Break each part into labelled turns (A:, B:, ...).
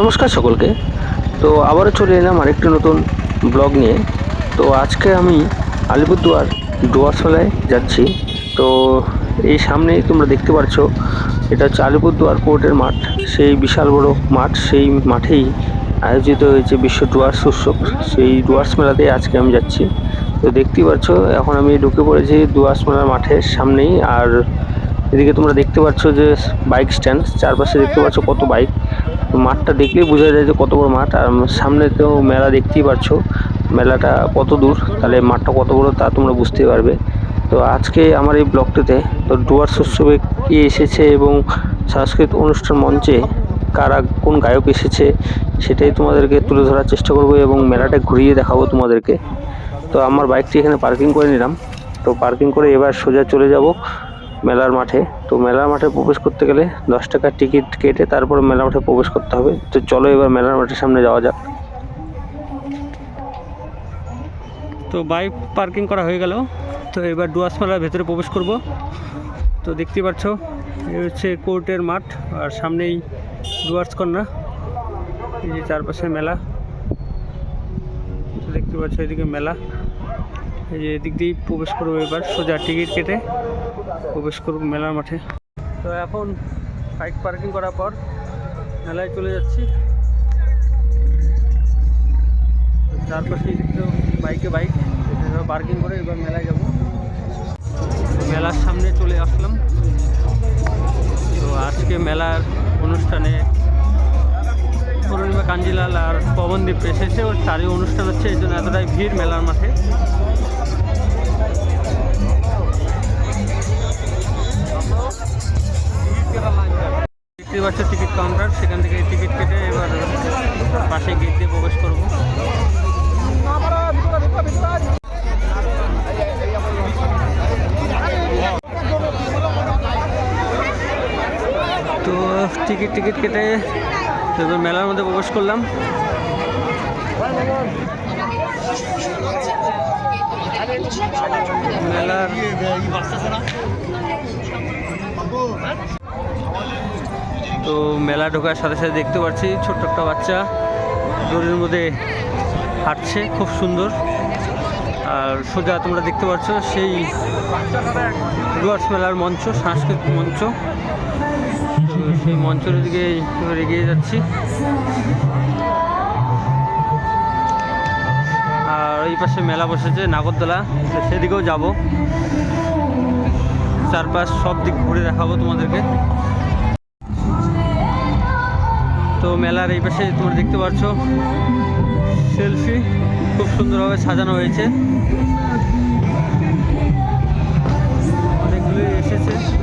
A: নমস্কার সকলকে। তো আবারও চলে এলাম আরেকটি নতুন ব্লগ নিয়ে। তো আজকে আমি আলিপুরদুয়ার ডুয়ার্সমেলায় যাচ্ছি। তো এই সামনেই তোমরা দেখতে পাচ্ছ এটা হচ্ছে আলিপুরদুয়ার কোর্টের মাঠ। সেই বিশাল বড় মাঠ, সেই মাঠেই আয়োজিত হয়েছে বিশ্ব ডুয়ার্স উৎসব। সেই ডুয়ার্স মেলাতে আজকে আমি যাচ্ছি। তো দেখতেই পাচ্ছ এখন আমি ঢুকে পড়েছি ডুয়ার্স মেলার মাঠের সামনেই। আর এদিকে তোমরা দেখতে পাচ্ছ যে বাইক স্ট্যান্ড, চারপাশে দেখতে পাচ্ছ কত বাইক। মাঠটা দেখলেই বোঝা যায় যে কত বড় মাঠ। আর সামনে তো মেলা দেখতেই পাচ্ছ মেলাটা কত দূর? তাহলে মাঠটা কত বড় তা তোমরা বুঝতে পারবে। তো আজকে আমার এই ব্লগটিতে তো ডুয়ার্স উৎসবে কে এসেছে এবং সাংস্কৃতিক অনুষ্ঠান মঞ্চে কারা কোন গায়ক এসেছে সেটাই তোমাদেরকে তুলে ধরার চেষ্টা করব এবং মেলাটা ঘুরিয়ে দেখাবো তোমাদেরকে। তো আমার বাইকটি এখানে পার্কিং করে নিলাম। তো পার্কিং করে এবার সোজা চলে যাব। মেলার মাঠে। তো মেলার মাঠে প্রবেশ করতে গেলে দশ টাকার টিকিট কেটে তারপর মেলা মাঠে প্রবেশ করতে হবে। তো চলো এবার মেলার মাঠের সামনে যাওয়া যাক। তো বাইক পার্কিং করা হয়ে গেল। তো এবার ডুয়ার্স মেলার ভেতরে প্রবেশ করব। তো দেখতে পাচ্ছ, এই হচ্ছে কোর্টের মাঠ আর সামনেই ডুয়ার্স কন্যা এই যে চারপাশে মেলা। দেখতে পাচ্ছ, এদিকে মেলা। এই যে এদিক দিয়েই প্রবেশ করব এবার, সোজা টিকিট কেটে প্রবেশ করব মেলার মাঠে। তো এখন বাইক পার্কিং করার পর মেলায় চলে যাচ্ছি। চারপাশে দেখতে বাইকে বাইক পার্কিং করে এবার মেলায় যাব। মেলার সামনে চলে আসলাম। তো আজকে মেলার অনুষ্ঠানে পূর্ণিমা, কাঞ্জিলাল আর পবনদীপ এসেছে। ওর তারই অনুষ্ঠান হচ্ছে, এই জন্য এতটাই ভিড় মেলার মাঠে। পাচ্ছ টিকিট কাউন্টার সেখান থেকে টিকিট কেটে এবার পাশে গেট দিয়ে প্রবেশ করব। তো টিকিট টিকিট কেটে এবার মেলার মধ্যে প্রবেশ করলাম। মেলার তো মেলা ঢোকার সাথে সাথে দেখতে পাচ্ছি ছোট্ট একটা বাচ্চা। দড়ির মধ্যে হাঁটছে, খুব সুন্দর। আর সোজা তোমরা দেখতে পাচ্ছ সেই ডুয়ার্স মেলার মঞ্চ, সাংস্কৃতিক মঞ্চ। তো সেই মঞ্চের দিকে এগিয়ে যাচ্ছি। আর এই পাশে মেলা বসেছে, নাগরদোলা। সেদিকেও যাব। চারপাশ সব দিক ঘুরে দেখাবো তোমাদেরকে। তো মেলার এই পাশে তোমরা দেখতে পাচ্ছ। সেলফি খুব সুন্দরভাবে সাজানো হয়েছে। অনেকগুলি এসেছে।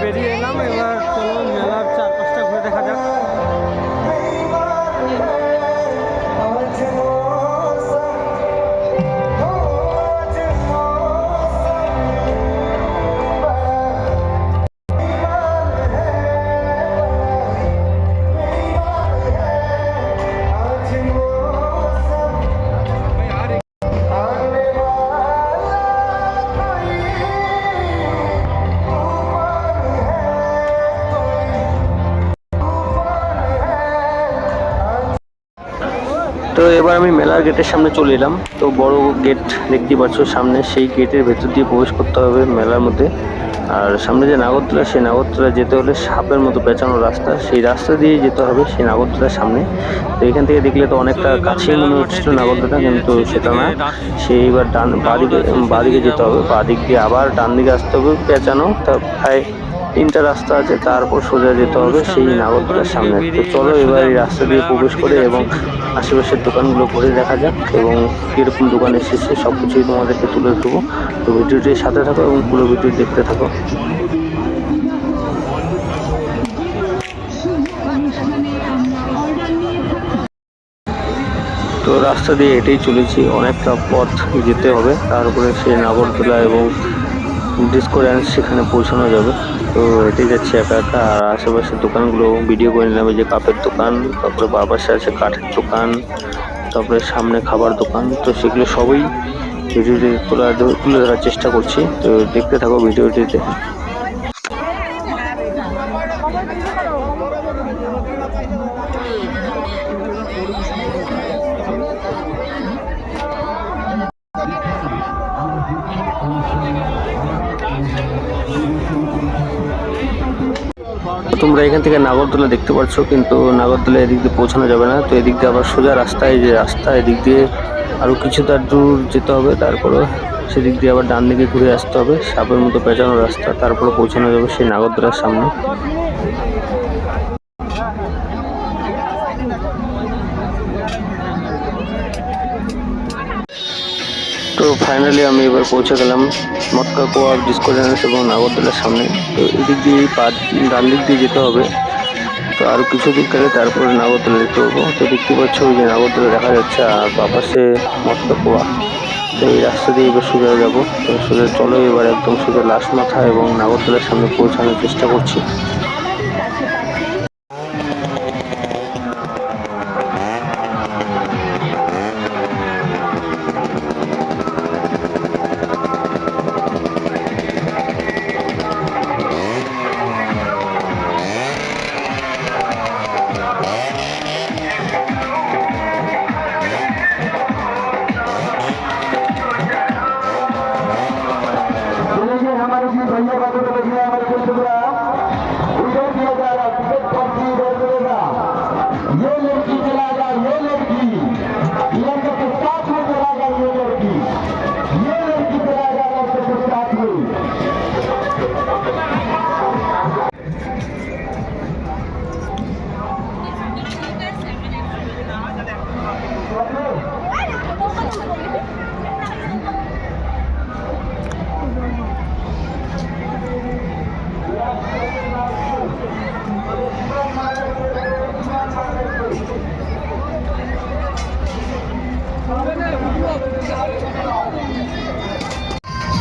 A: ਬੇਰੀ ਇਹਨਾਂ ਮੈਂ
B: তো এবার আমি মেলার গেটের সামনে চলে এলাম। তো বড় গেট দেখতে পাচ্ছ সামনে, সেই গেটের ভেতর দিয়ে প্রবেশ করতে হবে মেলার মধ্যে। আর সামনে যে নাগরদোলা, সেই নাগরদোলা যেতে হলে সাপের মতো পেঁচানো রাস্তা। সেই রাস্তা দিয়ে যেতে হবে সেই নাগরদোলার সামনে। তো এখান থেকে দেখলে তো অনেকটা কাছেই মনে হচ্ছিল নাগরদোলা, কিন্তু সেটা না। সেই এবার ডান বাদিকে বাদিকে যেতে হবে। বাদিক দিয়ে আবার ডান দিকে আসতে হবে পেঁচানো। তা প্রায় তিনটা রাস্তা আছে তারপর সোজা যেতে হবে সেই নাগরদোলার সামনে তো চলো এবার এই রাস্তা দিয়ে প্রবেশ করে এবং আশেপাশের দোকানগুলো ঘুরে দেখা যাক এবং কীরকম দোকান এসেছে সব কিছুই তোমাদেরকে তুলে দেবো তো ভিডিওটির সাথে থাকো এবং পুরো ভিডিও দেখতে থাকো। তো রাস্তা দিয়ে এটাই চলেছি অনেকটা পথ যেতে হবে। তারপরে সেই নাগরদোলা এবং ডিসকো ড্যান্স সেখানে পৌঁছানো যাবে। তো হেঁটে যাচ্ছে একা একা। আর আশেপাশের দোকানগুলো ভিডিও করে নিলাম যে কাপের দোকান, তারপরে বাবার আছে কাঠের দোকান, তারপরে সামনে খাবার দোকান। তো সেগুলো সবই ভিডিওটি তোলা তুলে ধরার চেষ্টা করছি। তো দেখতে থাকো ভিডিওটিতে তোমরা এখান থেকে নাগরদোলা দেখতে পাচ্ছ কিন্তু নাগরদোলা এদিক দিয়ে পৌঁছানো যাবে না। তো এদিক দিয়ে আবার সোজা রাস্তায় যে রাস্তা, এদিক দিয়ে আরও কিছুটা দূর যেতে হবে তারপরে সেদিক দিয়ে আবার ডান দিকে ঘুরে আসতে হবে। সাপের মতো পেঁচানো রাস্তা তারপরে পৌঁছানো যাবে সেই নাগরদোলার সামনে। ফাইনালি আমি এবার পৌঁছে গেলাম মটকা কোয়া ডিসকো ড্যান্স এবং নাগরদোলার সামনে। তো এদিক দিয়ে পা ডান দিক দিয়ে যেতে হবে। তো আরও কিছু দূর গেলে তারপরে নাগরদোলা দেখতে পাবো তো দেখতে পাচ্ছ ওই যে নাগরদোলা দেখা যাচ্ছে, আর বাপাসে মটকা কোয়া তো এই রাস্তা দিয়ে এবার সোজা যাব। তো সোজা চলো এবার একদম সোজা লাস্ট মাথা এবং নাগরদোলার সামনে পৌঁছানোর চেষ্টা করছি।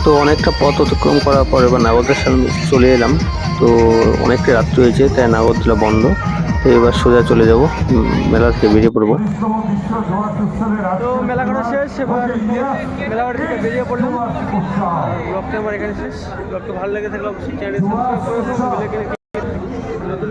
B: তো অনেকটা পথ অতিক্রম করার পর এবার নাগরদোলার সামনে চলে এলাম। তো অনেকটা রাত্রি হয়েছে, তাই নাগরদোলা বন্ধ। তো এবার সোজা চলে যাব মেলা থেকে বেরিয়ে পড়ব।
A: নতুন